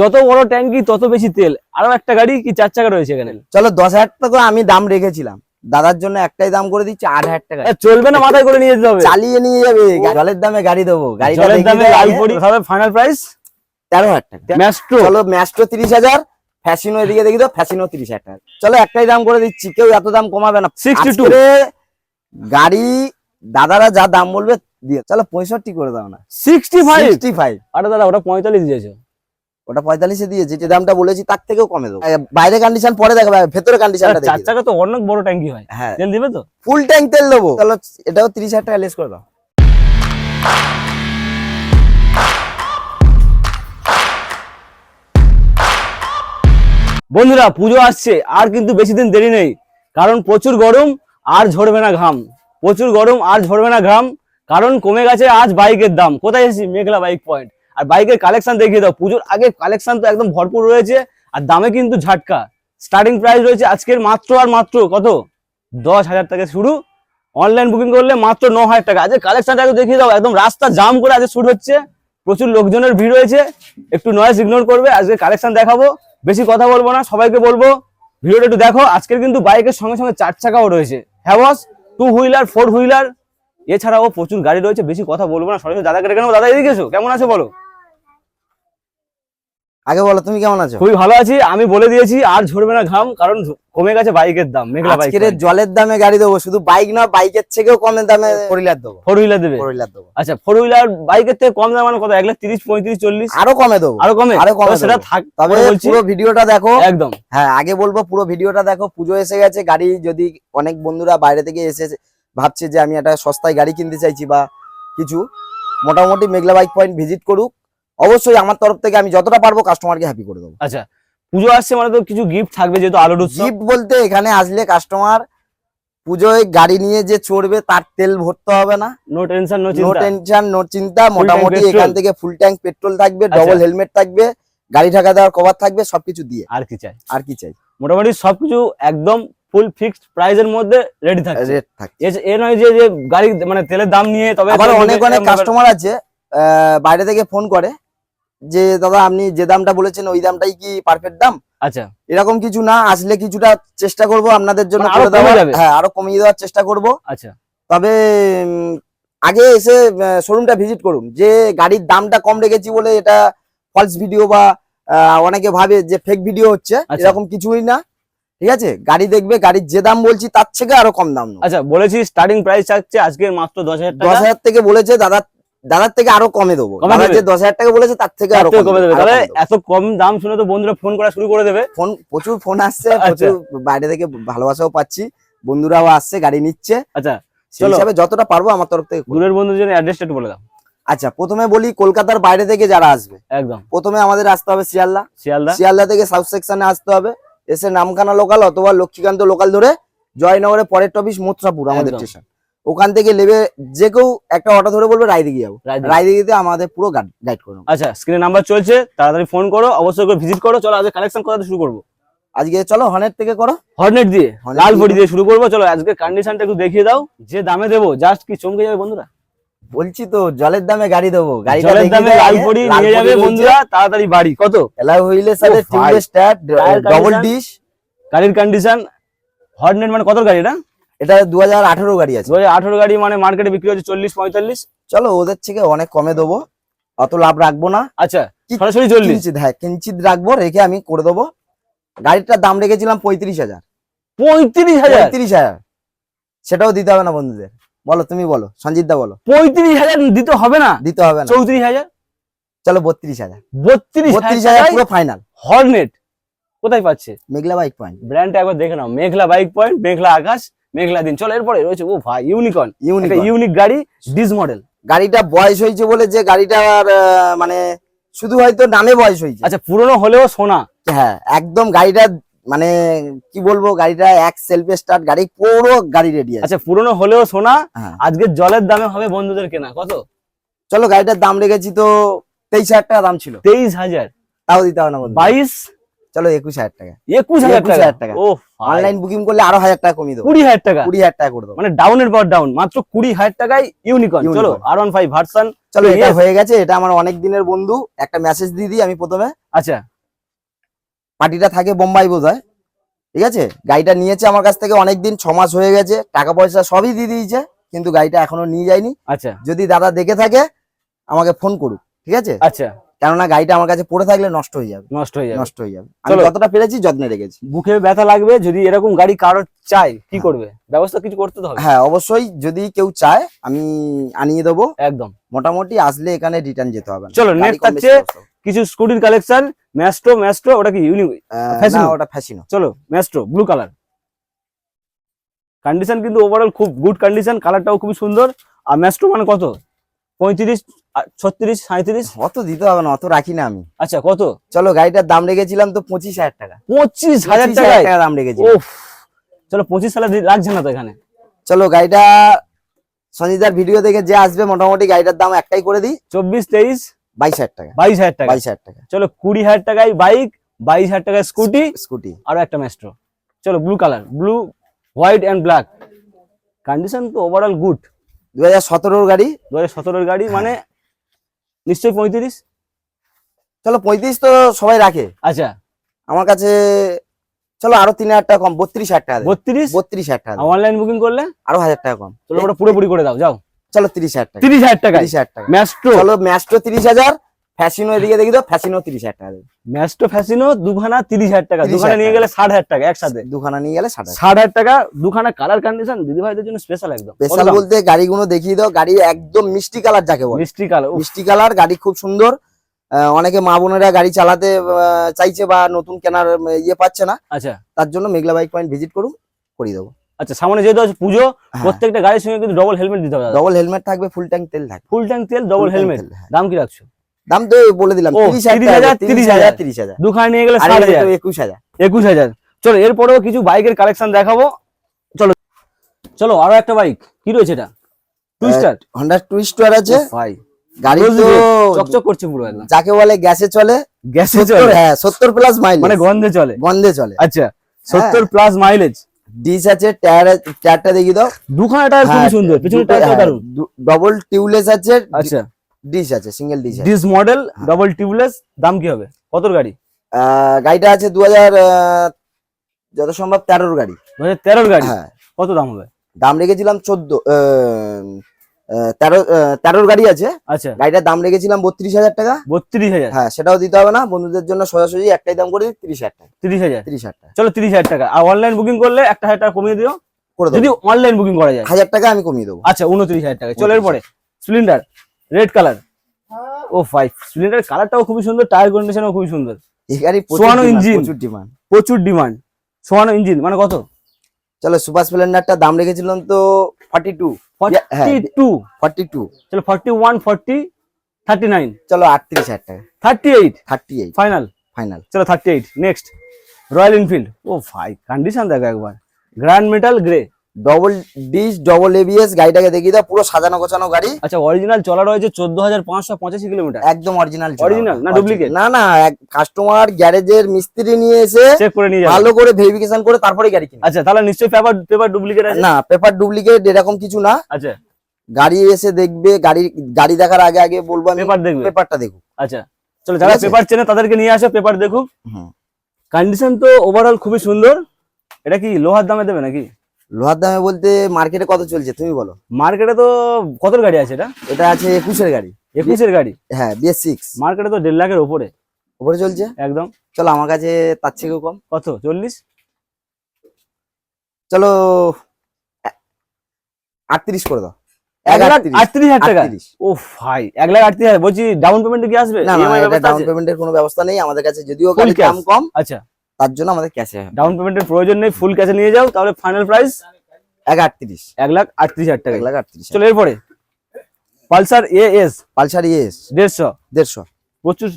যত বড় ট্যাঙ্কি তত বেশি তেল। আরও একটা গাড়ি কি চার চাকা রয়েছে এখানে? চলো দশ হাজার টাকা আমি দাম রেখেছিলাম। দাদার জন্য একটাই দাম করে দিচ্ছি আট হাজার টাকা। চলবে না মাথায় করে নিয়ে যেতে হবে। চালিয়ে নিয়ে যাবে। জলের দামে গাড়ি দেবো। দামে হবে ফাইনাল প্রাইস তেরো হাজার টাকা। ম্যাস্ট্রো চলো ম্যাস্ট্রো তিরিশ হাজার। ফ্যাসিনো এদিকে দেখি তো ফ্যাসিনো তিরিশ হাজার টাকা। চলো একটাই দাম করে দিচ্ছি। কেউ এত দাম কমাবে না। 62 আজকেরে গাড়ি দাদারা যা দাম বলবে দিয়ে চলো পঁয়ষট্টি করে দাও না। সিক্সটি ফাইভ সিক্সটি ফাইভ আরে দাদা ওটা পঁয়তাল্লিশ দিয়েছ। ওটা পঁয়তাল্লিশে দিয়েছি যে দামটা বলেছি তার থেকেও কমে দেবো। বাইরে কন্ডিশন পরে দেখাবে ভেতরে কন্ডিশনটা চার চাকা তো অনেক বড় ট্যাঙ্কি হয়। হ্যাঁ। তেল দিবে তো? ফুল ট্যাঙ্ক তেল দেবো। চলো এটাও তিরিশ হাজার টাকা লেস করে দাও। বন্ধুরা পুজো আসছে আর কিন্তু বেশি দিন দেরি নেই। কারণ প্রচুর গরম আর ঝরবে না ঘাম। প্রচুর গরম আর ঝরবে না ঘাম। কারণ কমে গেছে আজ বাইকের দাম। কোথায় এসেছি? মেঘলা বাইক পয়েন্ট আর বাইকের কালেকশন দেখিয়ে দাও। পুজোর আগে কালেকশন তো একদম ভরপুর রয়েছে, আর দামে কিন্তু ঝাটকা। স্টার্টিং প্রাইস রয়েছে আজকের মাত্র আর মাত্র কত? দশ হাজার টাকা শুরু। অনলাইন বুকিং করলে মাত্র ন হাজার টাকা। আজকে কালেকশনটা একটু দেখিয়ে দাও। একদম রাস্তা জাম করে আজকে শুট হচ্ছে। প্রচুর লোকজনের ভিড় রয়েছে। একটু নয়েজ ইগনোর করবে। আজকে কালেকশন দেখাবো। বেশি কথা বলব না, সবাইকে বলব। ভিডিওটা একটু দেখো। আজকের কিন্তু বাইকের সঙ্গে সঙ্গে চার চাকাও রয়েছে। Haves two wheeler four wheeler এছাড়াও প্রচুর গাড়ি রয়েছে। বেশি কথা বলব না। সরাসরি দাদাকে ডেকে নেব। দাদা, এদিকে কেমন আছে বলো? আগে বলো তুমি কেমন আছো? খুবই ভালো আছি। আমি বলে দিয়েছি আর ঝরবে না ঘাম কারণ কমে গেছে বাইকের দাম মেঘলা বাইক আজকের জলের দামে গাড়ি দেবো শুধু বাইক না বাইকের থেকেও কমের দামে ফোর হুইলার দেবো। ফোর হুইলার দেবে? ফোর হুইলার দেবো। আচ্ছা ফোর হুইলার বাইকের থেকে কম দাম মানে কত? এক লাখ তিরিশ পঁয়ত্রিশ চল্লিশ? আরও কমে দেবো। আরও কমে? আরও কমে সেটা থাক তবে বলছি। পুরো ভিডিওটা দেখো। একদম। হ্যাঁ আগে বলব পুরো ভিডিওটা দেখো পুজো এসে গেছে গাড়ি যদি অনেক বন্ধুরা বাইরে থেকে এসে ভাবছে যে আমি একটা সস্তায় গাড়ি কিনতে চাইছি বা কিছু মোটামুটি মেঘলা বাইক পয়েন্ট ভিজিট করুক। অবশ্যই আমার তরফ থেকে আমি যতটা পারব কাস্টমারকে হ্যাপি করে দেবো। আচ্ছা পুজো আসছে মানে তো কিছু গিফট থাকবে যেহেতু আলোর জিপ বলতে এখানে আসলে কাস্টমার পুজোয় গাড়ি নিয়ে যে চড়বে তার তেল ভরতে হবে না। No tension no no tension no চিন্তা। মোটামুটি এখান থেকে ফুল ট্যাঙ্ক পেট্রোল থাকবে আচ্ছা। ডবল হেলমেট থাকবে গাড়ি ঢাকা দেওয়ার কভার থাকবে সবকিছু দিয়ে। আর কি চাই? আর কি চাই? মোটামুটি সবকিছু একদম ফুল ফিক্সড প্রাইজের মধ্যে রেডি থাকে রেট থাকবে এ নয় যে যে গাড়ি মানে তেলের দাম নিয়ে তবে আবার অনেক অনেক কাস্টমার আছে আহ, বাইরে থেকে ফোন করে যে দাদা আপনি যে দামটা বলেছেন ওই দামটাই কি পারফেক্ট দাম? আচ্ছা। এরকম কিছু না আসলে কিছুটা চেষ্টা করব আপনাদের জন্য মানে করে যাবে? হ্যাঁ আরও কমিয়ে দেওয়ার চেষ্টা করব। আচ্ছা। তবে আগে এসে শোরুমটা ভিজিট করুন। যে গাড়ির দামটা কম রেখেছি বলে এটা ফলস ভিডিও বা অনেকে ভাবে যে ফেক ভিডিও হচ্ছে আচ্ছা। এরকম কিছুই না। ঠিক আছে? গাড়ি দেখবে গাড়ির যে দাম বলছি তার থেকে আরও কম দাম আচ্ছা বলেছি স্টার্টিং প্রাইস থাকছে আজকে মাত্র দশ হাজার দশ হাজার থেকে বলেছে দাদা দাদার থেকে আরও কমে দেবো। দাদা যে দশ হাজার টাকা বলেছে তার থেকে আরও কমে দেবে। তাহলে এত কম দাম শুনে তো বন্ধুরা ফোন করা শুরু করে দেবে। ফোন প্রচুর ফোন আসছে আচ্ছা। প্রচুর বাইরে থেকে ভালোবাসাও পাচ্ছি। বন্ধুরাও আসছে গাড়ি নিচ্ছে। আচ্ছা সেই হিসাবে যতটা পারব আমার তরফ থেকে। দূরের বন্ধুর জন্য অ্যাড্রেসটা একটু বলে দাও। আচ্ছা প্রথমে বলি কলকাতার বাইরে থেকে যারা আসবে। একদম। প্রথমে আমাদের আসতে হবে শিয়ালদা। শিয়ালদা? শিয়ালদা থেকে সাউথ সেকশনে আসতে হবে। এসে নামখানা লোকাল অথবা লক্ষ্মীকান্ত লোকাল ধরে জয়নগরে পরের টপিস মথুরাপুর আমাদের স্টেশন ওখান থেকে নেবে যে কেউ একটা অটো ধরে বলবে রায়দিঘি যাব। রায়দিঘি। রায়দিঘিতে আমাদের পুরো গাইড করে নেব। আচ্ছা স্ক্রিনে নাম্বার চলছে তাড়াতাড়ি ফোন করো অবশ্যই করে ভিজিট করো চলো আজকে কালেকশন করাতে শুরু করব? আজকে চলো হর্নেট থেকে করো। হর্নেট দিয়ে লাল বডি দিয়ে শুরু করব চলো আজকে কন্ডিশনটা একটু দেখিয়ে দাও যে দামে দেবো জাস্ট কি চমকে যাবে বন্ধুরা? বলছি তো জলের দামে গাড়ি দেবো জলের দামে লাল বডি নিয়ে যাবে বন্ধুরা তাড়াতাড়ি বাড়ি কত? এলাই হুইলের সাথে ও টিউবলেস স্টার্ট ডবল ডিশ গাড়ির কন্ডিশন হর্নেট মানে কত গাড়ি এটা? এটা দু হাজার আঠেরো গাড়ি আছে। দু হাজার আঠারো গাড়ি মানে মার্কেটে বিক্রি হচ্ছে চল্লিশ পঁয়তাল্লিশ। চলো ওদের থেকে অনেক কমে দেবো। অত লাভ রাখব না। আচ্ছা সরাসরি চল্লিশ। হ্যাঁ কিঞ্চিত রাখব রেখে আমি করে দেবো। গাড়িটার দাম রেখেছিলাম পঁয়ত্রিশ হাজার। পঁয়ত্রিশ হাজার? পঁয়ত্রিশ হাজার। সেটাও দিতে হবে না বন্ধুদের। বলো তুমি বলো সঞ্জিত দা বলো। পঁয়ত্রিশ হাজার দিতে হবে না? দিতে হবে না। চৌত্রিশ হাজার? চলো বত্রিশ হাজার। বত্রিশ বত্রিশ হাজার পুরো ফাইনাল হর্নেট কোথায় পাচ্ছে? মেঘলা বাইক পয়েন্ট ব্র্যান্ডটা একবার দেখে নাও। মেঘলা বাইক পয়েন্ট মেঘলা আকাশ। মেঘলা দিন। চলো এরপরে রয়েছে ও ভাই ইউনিকর্ন। ইউনিক ইউনিক গাড়ি ডিস মডেল। গাড়িটা বয়স হয়েছে বলে যে গাড়িটার মানে শুধু হয়তো নামে বয়স হয়েছে। আচ্ছা পুরনো হলেও সোনা। হ্যাঁ একদম গাড়িটা মানে কি বলব গাড়িটা এক সেলফে স্টার্ট গাড়ি পুরো গাড়ি রেডি আছে। আচ্ছা পুরনো হলেও সোনা হ্যাঁ। আজকে জলের দামে হবে বন্ধুদের কেনা। কত? চলো গাড়িটার দাম রেখেছি তো তেইশ হাজার টাকা দাম ছিল। তেইশ হাজার। তাও দিতে হবে না বাইশ? চলো একুশ হাজার টাকা। একুশ হাজার। টাকা? ও অনলাইন বুকিং করলে আরও হাজার টাকা কমিয়ে দেবো। কুড়ি হাজার টাকা। কুড়ি হাজার টাকা করে দেবো। মানে ডাউনের পর ডাউন মাত্র কুড়ি হাজার টাকায় ইউনিকর্ন চলো আর ওয়ান ফাইভ ভার্সন চলো এটা হয়ে গেছে এটা আমার অনেক দিনের বন্ধু। একটা মেসেজ দিয়ে দিই আমি প্রথমে। আচ্ছা। পার্টিটা থাকে বোম্বাই বোধ ঠিক আছে? গাড়িটা নিয়েছে আমার কাছ থেকে অনেকদিন ছ মাস হয়ে গেছে। টাকা পয়সা সবই দিয়ে দিয়েছে কিন্তু গাড়িটা এখনও নিয়ে যায়নি। আচ্ছা। যদি দাদা দেখে থাকে আমাকে ফোন করুক। ঠিক আছে? আচ্ছা। কেননা গাড়িটা আমার কাছে পড়ে থাকলে নষ্ট হয়ে যাবে। নষ্ট হয়ে যাবে। নষ্ট হয়ে যাবে। আমি। যতটা পেরেছি যত্নে রেখেছি। বুকে ব্যথা লাগবে যদি এরকম গাড়ি কারোর চাই কি করবে? ব্যবস্থা কিছু করতে হবে। হ্যাঁ অবশ্যই যদি কেউ চায় আমি আনিয়ে দেবো। একদম। মোটামুটি আসলে এখানে রিটার্ন যেতে হবে চলো, নেক্সট আছে- কিছু স্কুটির কালেকশন ম্যাস্ট্রো ম্যাস্ট্রো ওটা কি ইউনি আহ, Fasino। না ওটা ফ্যাসিনো চলো ম্যাস্ট্রো ব্লু কালার কন্ডিশন কিন্তু ওভারঅল খুব গুড কন্ডিশন কালারটাও খুবই সুন্দর। আর ম্যাস্ট্রো মানে কত? পঁয়ত্রিশ ছত্রিশ সাঁত্রিশ অত দিতে হবে না অত রাখি না আমি। আচ্ছা কত? চলো গাড়িটার দাম রেখেছিলাম তো পঁচিশ হাজার টাকা। পঁচিশ হাজার টাকা দাম রেখেছি চলো পঁচিশ দি- লাগছে না তো এখানে? চলো গাড়িটা সঞ্জিতার ভিডিও দেখে যে আসবে মোটামুটি গাড়িটার দাম একটাই করে দিই। চব্বিশ তেইশ? বাইশ হাজার টাকা। বাইশ হাজার টাকা। বাইশ হাজার টাকা। চলো কুড়ি হাজার টাকায় বাইক বাইশ হাজার টাকায় স্কুটি স্কুটি। আরও একটা ম্যাস্ট্রো চলো blue colour blue white and black condition তো ওভারঅল গুড দু হাজার সতেরোর গাড়ি? দু হাজার সতেরোর গাড়ি মানে নিশ্চয়ই পঁয়ত্রিশ? চলো পঁয়ত্রিশ তো সবাই রাখে। আচ্ছা। আমার কাছে চলো আরও তিন হাজার টাকা কম বত্রিশ হাজার টাকা। বত্রিশ? বত্রিশ হাজার টাকা অনলাইন বুকিং করলে? আরও হাজার টাকা কম। চলো ওটা পুরোপুরি করে দাও যাও। চলো তিরিশ হাজার টাকা। তিরিশ হাজার টাকা তিরিশ হাজার টাকা। ম্যাস্ট্রো চলো ম্যাস্ট্রো তিরিশ হাজার। ফ্যাসিনো এদিকে দেখি তো ফ্যাসিনো তিরিশ হাজার টাকা দেবে। ম্যাস্ট্রো ফ্যাসিনো দুখানা তিরিশ হাজার টাকা। দুখানা নিয়ে গেলে ষাট হাজার টাকা একসাথে। দুখানা নিয়ে গেলে ষাট হাজার ষাট হাজার টাকা দুখানা কালার কন্ডিশন দিদি ভাইদের জন্য স্পেশাল একদম। স্পেশাল বলতে গাড়িগুলো দেখিয়ে দাও গাড়ি একদম মিষ্টি কালার যাকে বলে। মিষ্টি কালার মিষ্টি কালার গাড়ি খুব সুন্দর। অনেকে মা বোনেরা গাড়ি চালাতে চাইছে বা নতুন কেনার ইয়ে পাচ্ছে না। আচ্ছা। তার জন্য মেঘলা বাইক পয়েন্ট ভিজিট করুন করিয়ে দেবো। আচ্ছা সামনে যেহেতু আছে পুজো হ্যাঁ। প্রত্যেকটা গাড়ির সঙ্গে কিন্তু ডবল হেলমেট দিতে হবে ডবল হেলমেট থাকবে ফুল ট্যাঙ্ক তেল থাকবে। ফুল ট্যাঙ্ক তেল ডবল হেলমেট হ্যাঁ। দাম কি রাখছো? দাম তো বলে দিলাম তিরিশ হাজার তিরিশ হাজার তিরিশ হাজার। দুখানা নিয়ে গেলে একুশ হাজার। একুশ হাজার। চলো এরপরেও কিছু বাইকের কালেকশন দেখাবো। চলো চলো আরও একটা বাইক। কি রয়েছে এটা? টুইস্টার হন্ডা টুইস্টার আছে। ভাই। গাড়ি তো চকচক করছে পুরো একদম। যাকে বলে গ্যাসে চলে। গ্যাসে চলে? হ্যাঁ সত্তর প্লাস মাইল মানে গন্ধে চলে? গন্ধে চলে। আচ্ছা সত্তর প্লাস মাইলেজ ডিস আছে টায়ার টায়ারটা দেখিয়ে দাও। দুখানা টায়ার খুবই হ্যাঁ, সুন্দর টায়ারটা ডবল টিউবলেস আছে। আচ্ছা। ডিস আছে সিঙ্গেল আছে। ডিস মডেল ডাবল টিউবলেস দাম কি হবে? কত গাড়ি? গাড়িটা আছে দু হাজার যত সম্ভব তেরোর গাড়ি। দু হাজার তেরোর গাড়ি? হ্যাঁ। কত দাম হবে? দাম রেখেছিলাম চোদ্দ তেরো তেরোর গাড়ি আছে। আচ্ছা। গাড়িটার দাম রেখেছিলাম বত্রিশ হাজার টাকা। বত্রিশ হাজার? হ্যাঁ সেটাও দিতে হবে না বন্ধুদের জন্য সোজাসুজি একটাই দাম করে তিরিশ হাজার টাকা। তিরিশ হাজার? তিরিশ হাজার টাকা। চলো তিরিশ হাজার টাকা। আর অনলাইন বুকিং করলে একটা হাজার টাকা কমিয়ে দিও। করে যদি অনলাইন বুকিং করা যায়। হাজার টাকা আমি কমিয়ে দেবো। আচ্ছা উনত্রিশ হাজার টাকা। চলো এরপরে সিলিন্ডার রেড কালার। ও ফাইভ সিলিন্ডার কালারটাও খুবই সুন্দর টায়ার কন্ডিশনও খুবই সুন্দর। সোয়ানো engine। প্রচুর ডিমান্ড প্রচুর ডিমান্ড সোয়ানো ইঞ্জিন মানে কত? চলো সুপার স্প্লেন্ডারটা দাম রেখেছিলাম তো forty two forty two forty two চলো forty one forty thirty nine চলো আটত্রিশ হাজার টাকা। Thirty eight thirty eight final final চলো thirty eight next Royal Enfield ও ভাই কন্ডিশন দেখো একবার। Grand metal grey double disc double ABS গাড়িটাকে দেখিয়ে দাও পুরো সাজানো গোছানো গাড়ি। আচ্ছা অরিজিনাল চলা রয়েছে চোদ্দ হাজার পাঁচশো পঁচাশি কিলোমিটার। একদম অরিজিনাল Original না duplicate? না না কাস্টমার গ্যারেজের মিস্ত্রি নিয়ে এসে চেক করে নিয়ে ভালো করে ভেরিফিকেশন করে তারপরে গাড়ি কিনে আচ্ছা তাহলে নিশ্চয়ই পেপার পেপার ডুপ্লিকেট আছে? না পেপার ডুপ্লিকেট এরকম কিছু না। আচ্ছা। গাড়ি এসে দেখবে গাড়ি গাড়ি দেখার আগে আগে বলব আমি পেপার দেখবে। পেপারটা দেখুক। আচ্ছা চলো যারা পেপার চেনে তাদেরকে নিয়ে আসো পেপার দেখুক। কন্ডিশন তো ওভারঅল খুবই সুন্দর। এটা কি লোহার দামে দেবে নাকি? লোহার দামে বলতে মার্কেটে কত চলছে? তুমি বলো। মার্কেটে তো কত গাড়ি আছে এটা? এটা আছে একুশের গাড়ি। একুশের গাড়ি? হ্যাঁ বিএস সিক্স মার্কেটে তো দেড় লাখের উপরে ওপরে চলছে? একদম। চলো আমার কাছে তার থেকেও কম। কত? চল্লিশ? চলো আটত্রিশ করে দাও। এক লাখ আটত্রিশ। হাজার টাকা। ও ভাই এক লাখ আটত্রিশ হাজার। বলছি ডাউন পেমেন্ট কি আসবে? না ডাউন পেমেন্টের কোনো ব্যবস্থা নেই। আমাদের কাছে যদিও দাম কম। আচ্ছা। তার জন্য আমাদের ক্যাশে ডাউন পেমেন্টের প্রয়োজন নেই ফুল ক্যাশে নিয়ে যাও তাহলে ফাইনাল প্রাইস এক আটত্রিশ। এক লাখ আটত্রিশ হাজার টাকা। এক লাখ আটত্রিশ চলো এরপরে Pulsar A S Pulsar ES দেড়শো। দেড়শো। প্রচুর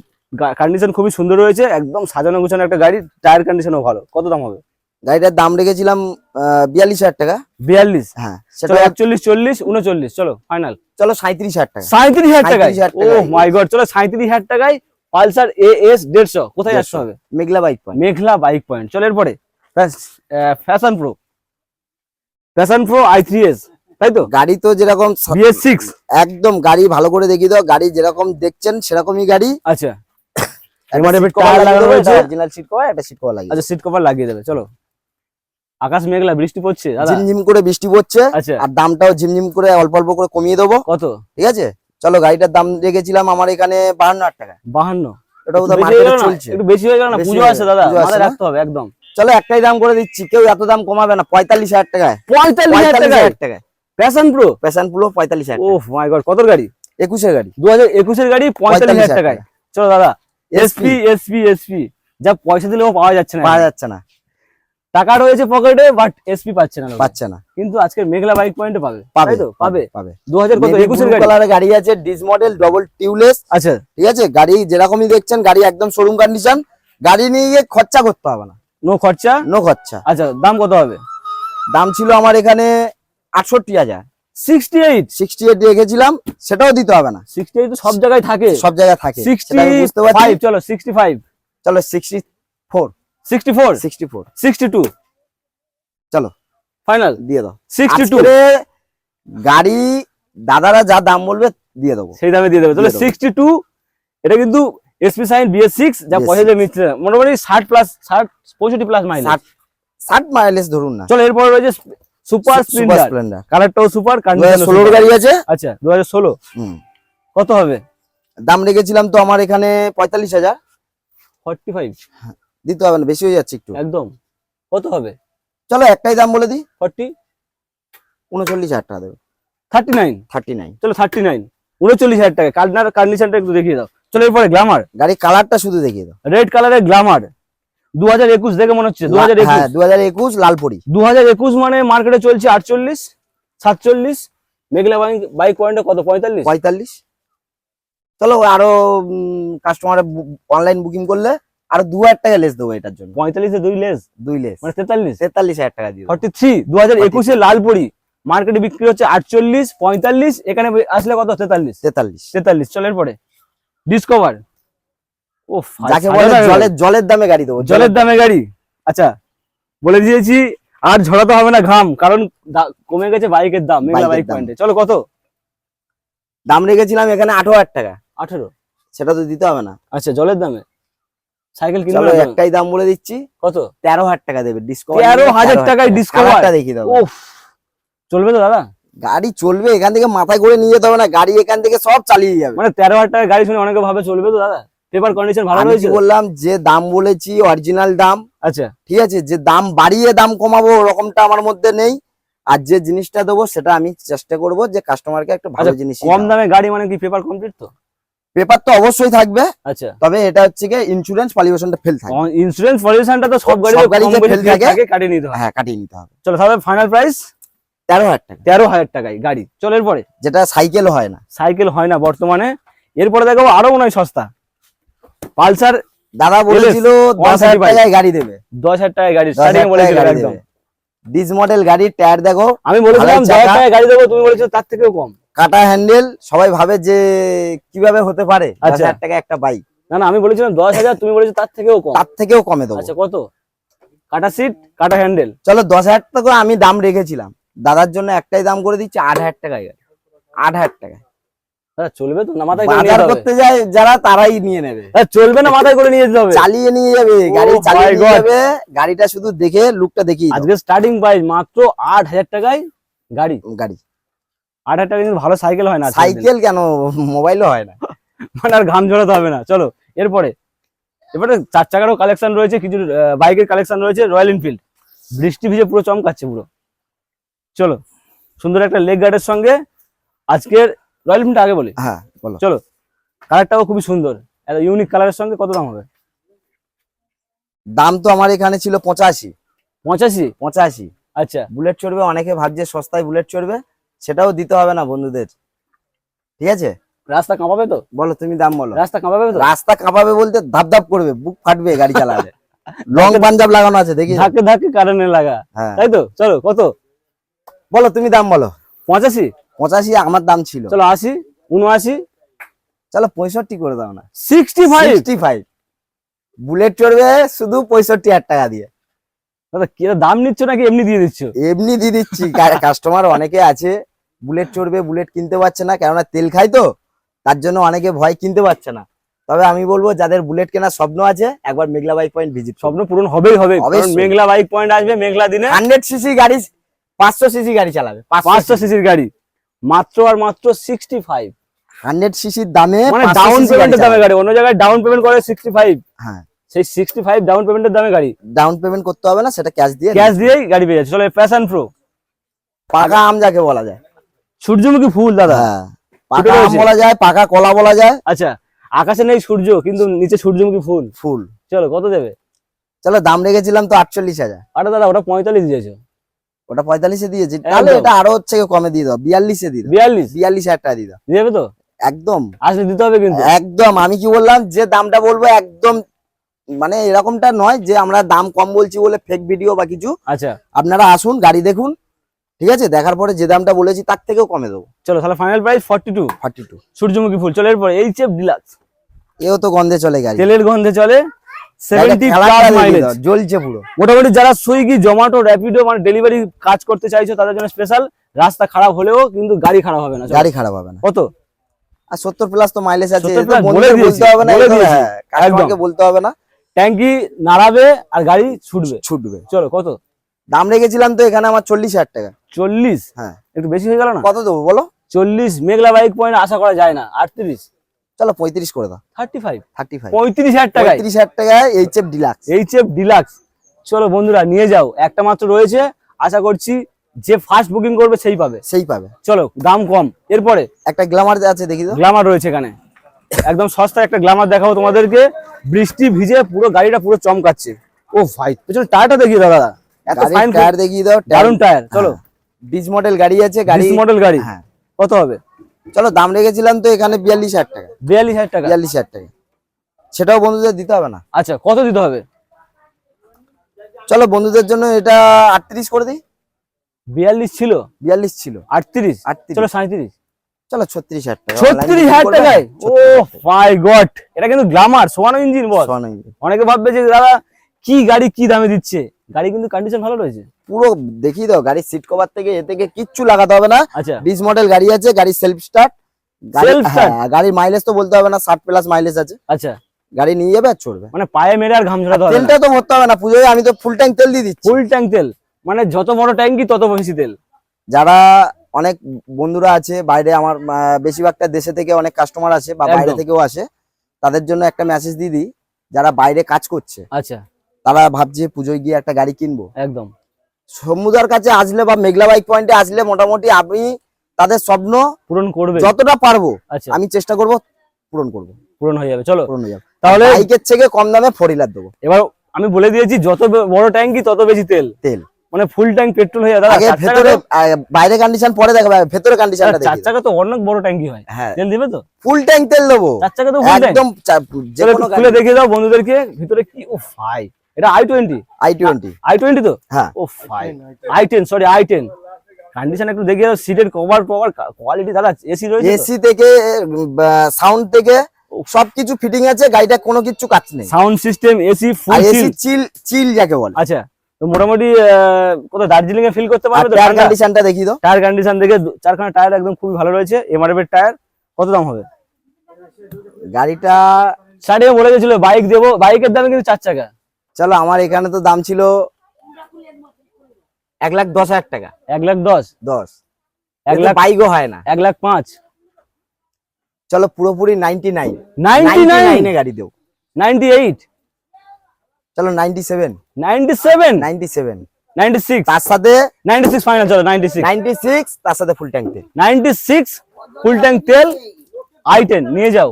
কন্ডিশন খুবই সুন্দর রয়েছে একদম সাজানো গুছানো একটা গাড়ি টায়ার কন্ডিশনও ভালো। কত দাম হবে? গাড়িটার দাম রেখেছিলাম বিয়াল্লিশ হাজার টাকা। বিয়াল্লিশ। হ্যাঁ সেটা একচল্লিশ চল্লিশ উনচল্লিশ চলো ফাইনাল চলো সাঁত্রিশ হাজার টাকা। সাঁত্রিশ হাজার 37,000 ও। মাই গড চলো সাঁত্রিশ হাজার টাকায় পালসার এ এস দেড়শো। কোথায় আসতে হবে? Meghla bike point Meghla bike point চলো এরপরে। Passion Pro Passion Pro I three S তাই তো? গাড়ি তো যেরকম বিএস সিক্স একদম গাড়ি ভালো করে দেখিয়ে দাও। গাড়ি যেরকম দেখছেন সেরকমই গাড়ি। আচ্ছা। আচ্ছা আকাশ মেঘলা বৃষ্টি পড়ছে ঝিমঝিম করে বৃষ্টি পড়ছে। আচ্ছা। আর দামটাও ঝিমঝিম করে অল্প অল্প করে কমিয়ে দেবো। কত? ঠিক আছে? চলো গাড়িটার দাম রেখেছিলাম আমার এখানে বাহান্ন হাজার টাকা। বাহান্ন? এটা বোধহয় মার্কেটে চলছে। একটু বেশি হয়ে গেল না? পুজো আছে দাদা মাথায় রাখতে হবে একদম। চলো একটাই দাম করে দিচ্ছি কেউ এত দাম কমাবে না পঁয়তাল্লিশ হাজার টাকায়। পঁয়তাল্লিশ হাজার টাকায়? প্যাশন প্রো প্যাশন পুরো পঁয়তাল্লিশ হাজার ও মাই গড কত গাড়ি? একুশের গাড়ি। দু হাজার একুশের গাড়ি পঁয়তাল্লিশ হাজার টাকায়। চলো দাদা এসপি এসপি এসপি এসপি যা পয়সা দিলেও পাওয়া যাচ্ছে না পাওয়া যাচ্ছে না। টাকা রয়েছে পকেটে বাট এসপি পাচ্ছে না পাচ্ছে না। কিন্তু আজকের মেঘলা বাইক পয়েন্টে পাবে। পাবে তো? পাবে পাবে। দু হাজার কত? একুশের গাড়ি? কালারের গাড়ি আছে ডিস মডেল ডবল টিউলেস আচ্ছা। ঠিক আছে? গাড়ি যেরকমই দেখছেন গাড়ি একদম শোরুম কন্ডিশন গাড়ি নিয়ে গিয়ে খরচা করতে হবে না। নো খরচা? নো খরচা। আচ্ছা দাম কত হবে? দাম ছিল আমার এখানে আটষট্টি হাজার। সিক্সটি এইট সিক্সটি এইট রেখেছিলাম সেটাও দিতে হবে না। সিক্সটি এইট তো সব জায়গায় থাকে। সব জায়গায় থাকে। সিক্সটি সেটা আমি বুঝতে পারছি ফাইভ চলো সিক্সটি ফাইভ চলো sixty four sixty four sixty four sixty two চলো। ফাইনাল দিয়ে দাও। সিক্সটি টু গাড়ি দাদারা যা দাম বলবে দিয়ে দেবো। সেই দামে দিয়ে দেবে। তাহলে সিক্সটি টু এটা কিন্তু এসপি সাইন বিএস সিক্স যা BS6 পয়সা মিটছে মোটামুটি ষাট প্লাস ষাট পঁয়ষট্টি প্লাস মাইলেজ ষাট মাইলেজ ধরুন না। চলো এরপর রয়েছে সুপার স্প্লেন্ডার স্প্লেন্ডার কালারটাও সুপার ষোলোর গাড়ি আছে। আচ্ছা দু হাজার ষোলো কত হবে? দাম রেখেছিলাম তো আমার এখানে পঁয়তাল্লিশ হাজার। ফর্টি ফাইভ দিতে হবে না বেশি হয়ে যাচ্ছে একটু। একদম। কত হবে? চলো একটাই দাম বলে দিই। ফর্টি? উনচল্লিশ হাজার টাকা দেবে। Thirty nine? Thirty nine. চলো থার্টি নাইন। উনচল্লিশ হাজার টাকা। কার্নার কন্ডিশনটা একটু দেখিয়ে দাও। চলো এরপরে গ্লামার গাড়ির কালারটা শুধু দেখিয়ে দাও। রেড কালারের গ্লামার দু হাজার একুশ দেখে মনে হচ্ছে দু হাজার একুশ। হ্যাঁ দু হাজার একুশ লালপুরি। দু হাজার একুশ মানে মার্কেটে চলছে আটচল্লিশ সাতচল্লিশ। মেঘলা বাইক বাইক পয়েন্টে কত? পঁয়তাল্লিশ? পঁয়তাল্লিশ। চলো আরও কাস্টমার অনলাইন বুকিং করলে আরও দু হাজার টাকা লেস দেবো এটার জন্য। পঁয়তাল্লিশে দুই লেস? দুই লেস। মানে তেতাল্লিশ? তেতাল্লিশ হাজার টাকা দিয়ে। Forty three? দু হাজার একুশে লালপুরি। মার্কেটে বিক্রি হচ্ছে আটচল্লিশ পঁয়তাল্লিশ এখানে আসলে কত? তেতাল্লিশ? তেতাল্লিশ। তেতাল্লিশ। চলো এরপরে। ডিসকভার ও যাকে বলে জলের জলের দামে গাড়ি দেবো। জলের দামে গাড়ি? আচ্ছা বলে দিয়েছি আর ঝরাতে হবে না ঘাম কারণ কমে গেছে বাইকের দাম বাইক পয়েন্টে। চলো কত? দাম রেখেছিলাম এখানে আঠারো হাজার টাকা। আঠেরো? সেটা তো দিতে হবে না। আচ্ছা জলের দামে। সাইকেল কিনবে একটাই দাম বলে দিচ্ছি। কত? তেরো হাজার টাকা দেবে ডিসকাউন্ট 13,000 টাকায়? দেখিয়ে দেবো উফ। চলবে তো দাদা? গাড়ি চলবে এখান থেকে মাথায় করে নিয়ে যেতে হবে না গাড়ি এখান থেকে সব চালিয়ে যাবে। মানে তেরো হাজার টাকা গাড়ি শুনে অনেকে ভাবে চলবে তো দাদা? পেপার কন্ডিশন ভালো রয়েছে বললাম যে দাম বলেছি অরিজিনাল দাম আচ্ছা। ঠিক আছে? যে দাম বাড়িয়ে দাম কমাবো ওরকমটা আমার মধ্যে নেই। আর যে জিনিসটা দেবো সেটা আমি চেষ্টা করব যে কাস্টমারকে একটা ভালো আচ্ছা, জিনিস কম দামে। গাড়ি মানে কি পেপার কমপ্লিট তো? পেপার তো অবশ্যই থাকবে। আচ্ছা। তবে এটা হচ্ছে কি ইন্স্যুরেন্স পলিউশনটা ফেল থাকবে ইন্স্যুরেন্স পলিউশনটা তো সব গাড়ি সব গাড়িতে fail থাকে। কাটিয়ে নিতে হয়। হ্যাঁ কাটিয়ে নিতে হবে। চলো তাহলে ফাইনাল প্রাইস তেরো হাজার টাকা। তেরো হাজার টাকায় গাড়ি। চলো এরপরে। যেটা সাইকেল হয় না। সাইকেল হয় না বর্তমানে। এরপরে দেখাবো আরও মনে হয় সস্তা। পালসার দাদা বলেছিল দশ হাজার 135 টাকায় গাড়ি দেবে। দশ হাজার টাকায় গাড়ি স্টার্টিং বলেছিল গাড়ি একদম। ডিস মডেল গাড়ি টায়ার দেখো আমি বলেছিলাম ভালোই দশ চাকা। টাকায় গাড়ি দেবো তুমি বলেছ তার থেকেও কম। কাটা হ্যান্ডেল সবাই ভাবে যে কীভাবে হতে পারে। দশ আচ্ছা। হাজার টাকা একটা বাইক না না আমি বলেছিলাম দশ হাজার তুমি বলেছ তার থেকেও কম। তার থেকেও কমে দেবো। আচ্ছা কত? কাটা সিট কাটা হ্যান্ডেল চলো দশ হাজার টাকা আমি দাম রেখেছিলাম। দাদার জন্য একটাই দাম করে দিচ্ছি আট হাজার টাকায় গাড়ি। আট হাজার টাকা। দাদা চলবে তো? না মাথায় বাজার করতে যায় যারা তারাই নিয়ে নেবে। চলবে না মাথায় করে নিয়ে যেতে হবে। চালিয়ে নিয়ে যাবে গাড়ি Oh চালিয়ে নিয়ে যাবে গাড়িটা শুধু দেখে লুকটা দাও। আজকে স্টার্টিং প্রাইস মাত্র আট হাজার টাকায় গাড়ি। গাড়ি। আট হাজার টাকা কিন্তু ভালো সাইকেল হয় না। সাইকেল কেন? মোবাইলও হয় না। মানে আর ঘাম ঝরাতে হবে না। চলো এরপরে। এবারে চার চাকারও কালেকশন রয়েছে কিছু বাইকের কালেকশন রয়েছে রয়্যাল এনফিল্ড বৃষ্টি ভিজে পুরো চমকাচ্ছে পুরো। চলো সুন্দর একটা লেগ গার্ডের সঙ্গে আজকের রয়্যাল এনফিল্ড আগে বলি। হ্যাঁ বলো। চলো কালারটাও খুবই সুন্দর। ইউনিক কালারের সঙ্গে কত দাম হবে? দাম তো আমার এখানে ছিল পঁচাশি। পঁচাশি? পঁচাশি। আচ্ছা। বুলেট চড়বে অনেকে ভাবছে সস্তায় বুলেট চড়বে। সেটাও দিতে হবে না বন্ধুদের। ঠিক আছে? রাস্তা কাঁপাবে তো? বলো তুমি দাম বলো। রাস্তা কাঁপাবে তো? রাস্তা কাঁপাবে বলতে ধাপ ধাপ করবে বুক ফাটবে গাড়ি চালালে। লং পাঞ্জাব লাগানো আছে দেখি। ধাক্কে ধাক্কে কারেন্টে লাগা। হ্যাঁ। তাই তো? চলো কত? বলো তুমি দাম বলো। পঁচাশি? পঁচাশি আমার দাম ছিল। চলো আশি উনআশি। চলো পঁয়ষট্টি করে দাও না। Sixty five sixty five bullet চড়বে শুধু পঁয়ষট্টি হাজার টাকা দিয়ে। দাদা কি দাম নিচ্ছ নাকি এমনি দিয়ে দিচ্ছ? এমনি দিয়ে দিচ্ছি। কাস্টমার অনেকে আছে বুলেট চড়বে বুলেট কিনতে পারছে না কেননা তেল খায় তো তার জন্য অনেকে ভয় কিনতে পারছে না। তবে আমি বলব যাদের বুলেট কেনার স্বপ্ন আছে একবার মেঘলা বাইক পয়েন্ট ভিজিট স্বপ্ন পূরণ হবেই হবে। মেঘলা বাইক পয়েন্ট আসবে মেঘলা দিনে। হান্ড্রেড সিসি গাড়ি পাঁচশো সিসি গাড়ি চালাবে পাঁচশো সিসির গাড়ি। মাত্র আর মাত্র সিক্সটি ফাইভ হান্ড্রেড সিসির দামে মানে ডাউন গাড়ি পেমেন্টের দামে গাড়ি অন্য জায়গায় ডাউন পেমেন্ট করে সিক্সটি ফাইভ হ্যাঁ। সেই সিক্সটি ফাইভ ডাউন পেমেন্টের দামে গাড়ি। ডাউন পেমেন্ট করতে হবে না সেটা ক্যাশ দিয়ে ক্যাশ দিয়েই গাড়ি পেয়ে যাচ্ছে। চলো প্যাশন প্রো পাকা আম যাকে বলা যায়। সূর্যমুখী ফুল দাদা। হ্যাঁ। পাকা আম বলা যায় পাকা কলা বলা যায়। আচ্ছা আকাশে নেই সূর্য কিন্তু নিচে সূর্যমুখী ফুল। ফুল। চলো কত দেবে? চলো দাম রেখেছিলাম তো আটচল্লিশ হাজার। আরে দাদা ওটা পঁয়তাল্লিশ দিয়েছ। ওটা পঁয়তাল্লিশে দিয়েছি। তাহলে এটা আরও হচ্ছে কমে দিয়ে দাও। বিয়াল্লিশে দিয়ে বিয়াল্লিশ? বিয়াল্লিশ হাজার টাকা দিয়ে দাও। দিয়ে দেবে তো? একদম। আসলে দিতে হবে কিন্তু। একদম। আমি কি বললাম যে দামটা বলব একদম মানে এরকমটা নয় যে আমরা দাম কম বলছি বলে ফেক ভিডিও বা কিছু। আচ্ছা। আপনারা আসুন গাড়ি দেখুন ঠিক আছে? দেখার পরে যে দামটা বলেছি তার থেকেও কমে দেবো। চলো তাহলে final price forty two forty two সূর্যমুখী ফুল চলো এরপর এইচ এফ ডিলাক্স এও তো গন্ধে চলে গাড়ি। তেলের গন্ধে চলে জ্বলছে পুরো। মোটামুটি যারা সুইগি জোম্যাটো র্যাপিডো মানে ডেলিভারি কাজ করতে চাইছো তাদের জন্য স্পেশাল রাস্তা খারাপ হলেও কিন্তু গাড়ি খারাপ হবে না গাড়ি খারাপ হবে না। কত? আর সত্তর প্লাস তো মাইলেজ আছে 70 এ তো plus বন্ধুদের বলে দিয়েছি, বলতে হবে না বলে এ তো দিয়েছি। হ্যাঁ, একদম। বলতে হবে না। ট্যাঙ্কি নাড়াবে আর গাড়ি ছুটবে। ছুটবে। চলো কত? দাম রেখেছিলাম তো এখানে আমার চল্লিশ হাজার টাকা। চল্লিশ? হ্যাঁ। একটু বেশি হয়ে গেল না? কত দেবো বলো? চল্লিশ মেঘলা বাইক পয়েন্ট আশা করা যায় না আটত্রিশ। চলো পঁয়ত্রিশ করে দাও। থার্টি ফাইভ থার্টি ফাইভ পঁয়ত্রিশ হাজার টাকায়। পঁয়ত্রিশ হাজার টাকায় H F Deluxe H F Deluxe চলো বন্ধুরা নিয়ে যাও। একটা মাত্র রয়েছে। আশা করছি যে ফার্স্ট বুকিং করবে সেই পাবে। সেই পাবে। চলো দাম কম। এরপরে একটা গ্ল্যামার আছে দেখি তো। গ্ল্যামার রয়েছে এখানে। একদম সস্তা একটা গ্ল্যামার দেখাবো তোমাদেরকে। বৃষ্টি ভিজে পুরো গাড়িটা পুরো চমকাচ্ছে। ও ভাই পেছনে টায়ারটা দেখিয়ে দাও দাদা। এত ফাইন টায়ার দেখিয়ে দাও দারুণ টায়ার চলো। ডিস মডেল গাড়ি আছে গাড়ি মডেল গাড়ি। হ্যাঁ। কত হবে? চলো দাম রেখেছিলাম তো এখানে বিয়াল্লিশ হাজার টাকা। বিয়াল্লিশ হাজার টাকা? বিয়াল্লিশ হাজার টাকা। সেটাও বন্ধুদের দিতে হবে না। আচ্ছা কত দিতে হবে? চলো বন্ধুদের জন্য এটা আটত্রিশ করে দিই। বিয়াল্লিশ ছিল? বিয়াল্লিশ ছিল। আটত্রিশ? আটত্রিশ। চলো সাঁত্রিশ চলো ছত্রিশ হাজার টাকা। ছত্রিশ হাজার টাকায়? ও মাই গড এটা কিন্তু গ্লামার সোয়ানো ইঞ্জিন বল সোয়ানো ইঞ্জিন। অনেকে ভাববে যে দাদা কি গাড়ি কি দামে দিচ্ছে? গাড়ি কিন্তু কন্ডিশন ভালো রয়েছে। পুরো দেখিয়ে দাও গাড়ির সিট কভার থেকে এ থেকে কিচ্ছু লাগাতে হবে না। আচ্ছা। ডিস মডেল গাড়ি আছে গাড়ির সেলফ স্টার্ট Self গাড়ির মাইলেজ তো বলতে হবে না ষাট প্লাস মাইলেজ আছে। আচ্ছা। গাড়ি নিয়ে যাবে আর চড়বে। মানে পায়ে মেরে আর ঘাম ঝরাতে হবে তেলটা তো হবে না পুজোয় আমি তো ফুল ট্যাঙ্ক তেল দিয়ে দিচ্ছি। ফুল ট্যাঙ্ক তেল। মানে যত বড় ট্যাঙ্কি তত বেশি তেল। যারা অনেক বন্ধুরা আছে বাইরে আমার বেশিরভাগটা দেশে থেকে অনেক কাস্টমার আছে বা বাইরে থেকেও আসে। তাদের জন্য একটা মেসেজ দিয়ে দিই যারা বাইরে কাজ করছে আচ্ছা। তারা ভাবছে পুজোয় গিয়ে একটা গাড়ি কিনবো। একদম। সমুদার কাছে আসলে বা মেঘলা বাইক পয়েন্টে আসলে মোটামুটি আমি তাদের স্বপ্ন পূরণ করবে। যতটা পারব আচ্ছা। আমি চেষ্টা করব পূরণ করব। পূরণ হয়ে যাবে। চলো। পূরণ হয়ে যাবে। তাহলে বাইকের থেকে কম দামে ফোর হুইলার দেবো। এবার আমি বলে দিয়েছি যত বড় ট্যাঙ্কি তত বেশি তেল। তেল। মানে ফুল ট্যাঙ্ক পেট্রোল হয়ে যাবে দাদা, আগে ভেতরে বাইরে কন্ডিশন পরে দেখাবে ভেতরে কন্ডিশনটা চার চাকা তো অনেক বড় ট্যাঙ্কি হয়। হ্যাঁ। তেল দিবে তো? ফুল ট্যাঙ্ক তেল দেবো। চার চাকা তো ফুল একদম যে কোনো খুলে দাও বন্ধুদেরকে ভিতরে কি ও ফাই এটা I twenty I twenty I twenty তো? হ্যাঁ। ও phi I ten sorry I ten condition একটু দেখিয়ে দাও সিটের কভার কভার কোয়ালিটি দাদা এসি রয়েছে এসি থেকে সাউন্ড থেকে সবকিছু ফিটিং আছে গাড়িটা কোনো কিছু কাজ নেই। Sound system AC full AC chill chill যাকে বলে। আচ্ছা। মোটামুটি কোথাও দার্জিলিং এ ফিল করতে পারবে টায়ার কন্ডিশনটা দেখি তো। টায়ার কন্ডিশন দেখে চারখানা টায়ার একদম খুবই ভালো রয়েছে। এমআরএফ এর টায়ার কত দাম হবে? গাড়িটা স্টার্টিং বলে গেছিল বাইক দেবো। বাইকের দাম কিন্তু চার চাকা। চলো আমার এখানে তো দাম ছিল এক লাখ দশ হাজার টাকা। এক লাখ দশ? দশ। এক লাখ বাইকও হয় না। এক লাখ পাঁচ। চলো পুরোপুরি নাইনটি নাইন নাইনটি নাইন গাড়ি দেও নাইনটি এইট চলো ninety seven ninety seven ninety seven ninety six তার সাথে নাইনটি সিক্স ফাইনাল চলো তার সাথে ফুল ট্যাঙ্ক তেল। ফুল ট্যাঙ্ক তেল আই টেন নিয়ে যাও।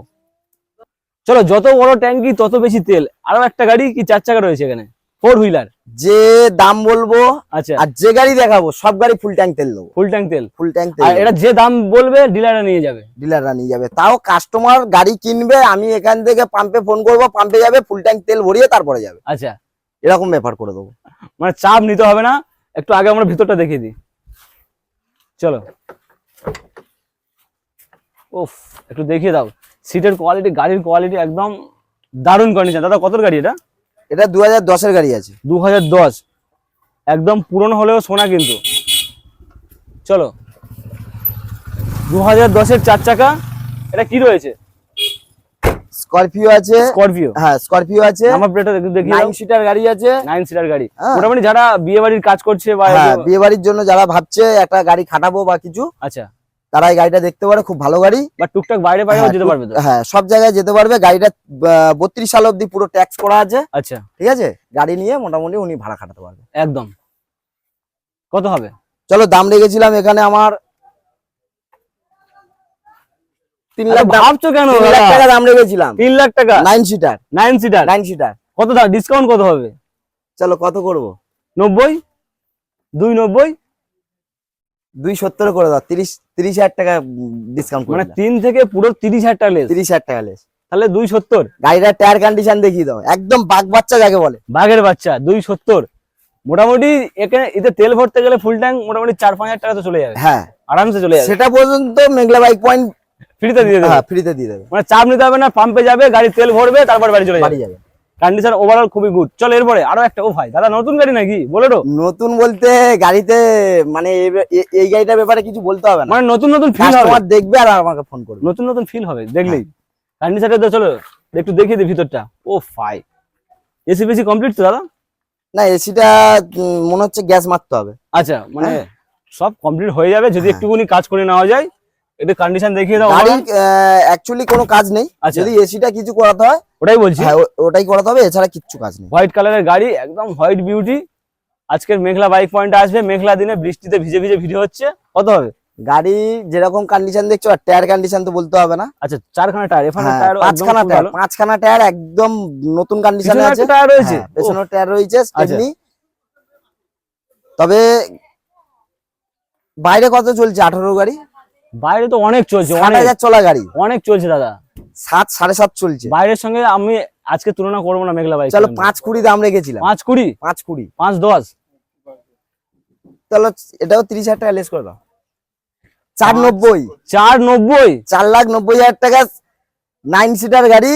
চলো যত বড় ট্যাঙ্কি তত বেশি তেল। আরও একটা গাড়ি কি চার চাকা রয়েছে এখানে? Four wheeler? যে দাম বলব আচ্ছা। আর যে গাড়ি দেখাবো সব গাড়ি ফুল ট্যাঙ্ক তেল দেবো। ফুল ট্যাঙ্ক তেল? ফুল ট্যাঙ্ক তেল এটা যে দাম বলবে ডিলাররা নিয়ে যাবে। ডিলাররা নিয়ে যাবে। তাও কাস্টমার গাড়ি কিনবে আমি এখান থেকে পাম্পে ফোন করব পাম্পে যাবে ফুল ট্যাঙ্ক তেল ভরিয়ে তারপরে যাবে। আচ্ছা। এরকম ব্যাপার করে দেবো। মানে চাপ নিতে হবে না একটু আগে আমরা ভিতরটা দেখিয়ে দিই। চলো। উফ একটু দেখিয়ে দাও। সিটের কোয়ালিটি গাড়ির কোয়ালিটি একদম দারুণ কন্ডিশন দাদা কত গাড়ি এটা? এটা দু হাজার দশের গাড়ি আছে। দু হাজার দশ। একদম পুরনো হলেও সোনা কিন্তু। চলো। দু হাজার দশের চার চাকা এটা কি রয়েছে? স্করপিও আছে। স্করপিও? হ্যাঁ স্করপিও আছে। নাম্বার প্লেটটা দেখি নাইন সিটার গাড়ি আছে। নাইন সিটার গাড়ি। মোটামুটি যারা বিয়ে বাড়ির কাজ করছে বা হ্যাঁ বিয়ে বাড়ির জন্য যারা ভাবছে একটা গাড়ি খাটাবো বা কিছু আচ্ছা। তারা এই গাড়িটা দেখতে পারে খুব ভালো গাড়ি। বা টুকটাক বাইরে বাইরেও হ্যাঁ, যেতে পারবে হ্যাঁ সব জায়গায় যেতে পারবে। গাড়িটা বত্রিশ সাল অব্দি পুরো ট্যাক্স করা আছে। আচ্ছা। ঠিক আছে? গাড়ি নিয়ে মোটামুটি উনি ভাড়া খাটাতে পারবে। একদম। কত হবে? চলো দাম রেখেছিলাম এখানে আমার তিন লাখ ভাবছ কেন লাখ টাকা দাম রেখেছিলাম। তিন লাখ টাকা? Nine seater nine seater nine seater কত দাম ডিসকাউন্ট কত হবে? চলো কত করব? নব্বই? দুই নব্বই? দুই সত্তর করে দাও তিরিশ তিরিশ হাজার টাকা ডিসকাউন্ট মানে। তিন থেকে পুরো তিরিশ হাজার টাকা লেস। তিরিশ হাজার টাকা লেস। তাহলে দুই সত্তর। গাড়িটার টায়ার কন্ডিশন দেখিয়ে দাও একদম বাঘ বাচ্চা যাকে বলে। বাঘের বাচ্চা দুই সত্তর। মোটামুটি এখানে এতে তেল ভরতে গেলে ফুল ট্যাঙ্ক মোটামুটি চার পাঁচ হাজার টাকা তো চলে যাবে। হ্যাঁ। আরামসে চলে যাবে। সেটা পর্যন্ত মেঘলা বাইক পয়েন্ট ফ্রিতে দিয়ে দেবে। হ্যাঁ ফ্রিতে দিয়ে দেবে। মানে চাপ নিতে হবে না পাম্পে যাবে গাড়ি তেল ভরবে তারপর বাড়ি চলে যাবে। বাড়ি যাবে। কন্ডিশন ওভারঅল খুবই গুড চলো এরপরে আরও একটা ও ভাই। দাদা নতুন গাড়ি নাকি? বলে তো নতুন বলতে গাড়িতে মানে এই গাড়িটার ব্যাপারে কিছু বলতে হবে না। মানে নতুন নতুন ফিল হবে। কাস্টমার দেখবে আর আমাকে ফোন করবে। নতুন নতুন ফিল হবে দেখলেই। কন্ডিশনটা তো চলো একটু দেখিয়ে দিই ভিতরটা। ও ফাই এসি বেসি কমপ্লিট তো দাদা? না এসিটা মনে হচ্ছে গ্যাস মারতে হবে। আচ্ছা মানে হ্যাঁ। সব কমপ্লিট হয়ে যাবে। যদি হ্যাঁ। একটুখানি কাজ করে নেওয়া যায় একটু কন্ডিশন দেখিয়ে দাও গাড়ির। অ্যাকচুয়ালি কোনো কাজ নেই। আচ্ছা। যদি এসিটা কিছু করাতে হয় ওটাই বলছি। হ্যাঁ ওটাই করাতে হবে এছাড়া কিচ্ছু কাজ নেই। হোয়াইট কালারের গাড়ি একদম হোয়াইট বিউটি আজকের মেঘলা বাইক পয়েন্ট আসবে মেঘলা দিনে বৃষ্টিতে ভিজে ভিজে ভিডিও হচ্ছে। কত হবে? গাড়ি যেরকম কন্ডিশন দেখছ আর টায়ার কন্ডিশন তো বলতে হবে না। আচ্ছা চারখানা টায়ার এখানে হ্যাঁ, টায়ার পাঁচখানা টায়ার পাঁচখানা টায়ার একদম নতুন কন্ডিশনে আছে। টায়ার রয়েছে? হ্যাঁ, পেছনের টায়ার রয়েছে আচ্ছা। স্টেপনি তবে বাইরে কত চলছে? আঠারো গাড়ি? বাইরে তো অনেক চলছে অনেক। হাজার চলা গাড়ি। অনেক চলছে দাদা। সাত সাড়ে সাত চলছে। বাইরের সঙ্গে আমি আজকে তুলনা করব না মেঘলা বাইক চলো পাঁচ কুড়ি দাম রেখেছিলাম। পাঁচ কুড়ি? পাঁচ কুড়ি। পাঁচ দশ? চলো এটাও তিরিশ হাজার টাকা লেস করে দাও। চার নব্বই। চার নব্বই? চার লাখ নব্বই হাজার টাকা নাইন সিটার গাড়ি।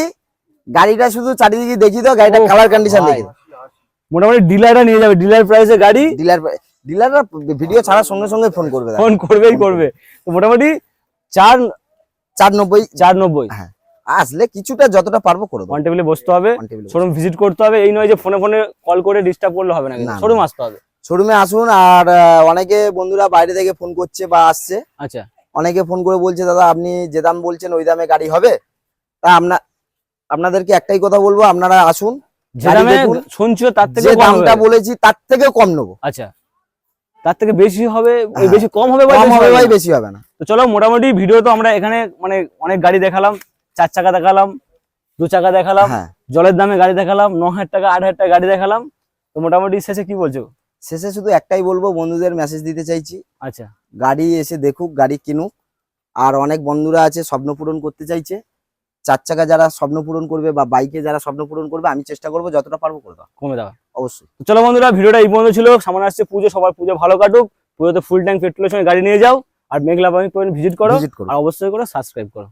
গাড়িটা শুধু চারিদিকে দেখি দাও গাড়িটা কালার কন্ডিশন ভাই। দেখি মোটামুটি ডিলাররা নিয়ে যাবে ডিলার প্রাইসে গাড়ি। ডিলার ডিলাররা ভিডিও ছাড়ার সঙ্গে সঙ্গে ফোন করবে ফোন করবেই করবে। তো মোটামুটি চার চার নব্বই চার নব্বই। হ্যাঁ আসলে কিছুটা যতটা পারব করে টেবিলে বসতে হবে শোরুম ভিজিট করতে হবে। এই নয় যে ফোনে ফোনে কল করে ডিস্টার্ব করলে হবে না। শোরুম আসতে হবে। শোরুমে আসুন আর অনেকে বন্ধুরা বাইরে থেকে ফোন করছে বা আসছে। আচ্ছা। অনেকে ফোন করে বলছে দাদা আপনি যে দাম বলছেন ওই দামে গাড়ি হবে? তা আপনার আপনাদেরকে একটাই কথা বলব আপনারা আসুন। শুনছো তার থেকে দামটা বলেছি তার থেকেও কম নেব। আচ্ছা। তার থেকে বেশি হবে হ্যাঁ। বেশি কম হবে ভাই না? বেশি হবে না। তো চলো মোটামুটি ভিডিও তো আমরা এখানে মানে অনেক গাড়ি দেখালাম চার চাকা দেখালাম দু চাকা দেখালাম হ্যাঁ। জলের দামে গাড়ি দেখালাম ন হাজার টাকা আট হাজার টাকা গাড়ি দেখালাম। তো মোটামুটি শেষে কি বলছো? শেষে শুধু একটাই বলব বন্ধুদের মেসেজ দিতে চাইছি। আচ্ছা। গাড়ি এসে দেখুক গাড়ি কিনুক। আর অনেক বন্ধুরা আছে স্বপ্ন পূরণ করতে চাইছে। চার চাকা যারা স্বপ্ন পূরণ করবে বা বাইকে যারা স্বপ্ন পূরণ করবে আমি চেষ্টা করব যতটা পারব করে দাও। কমে দেওয়া অবশ্যই। চলো বন্ধুরা ভিডিওটা এই পর্যন্ত ছিল। সামনে আসছে পুজো সবার পুজো ভালো কাটুক। পুজোতে ফুল ট্যাঙ্ক পেট্রোলের সঙ্গে গাড়ি নিয়ে যাও। আর মেঘলা পয়েন্ট ভিজিট করো। আর অবশ্যই করো সাবস্ক্রাইব করো।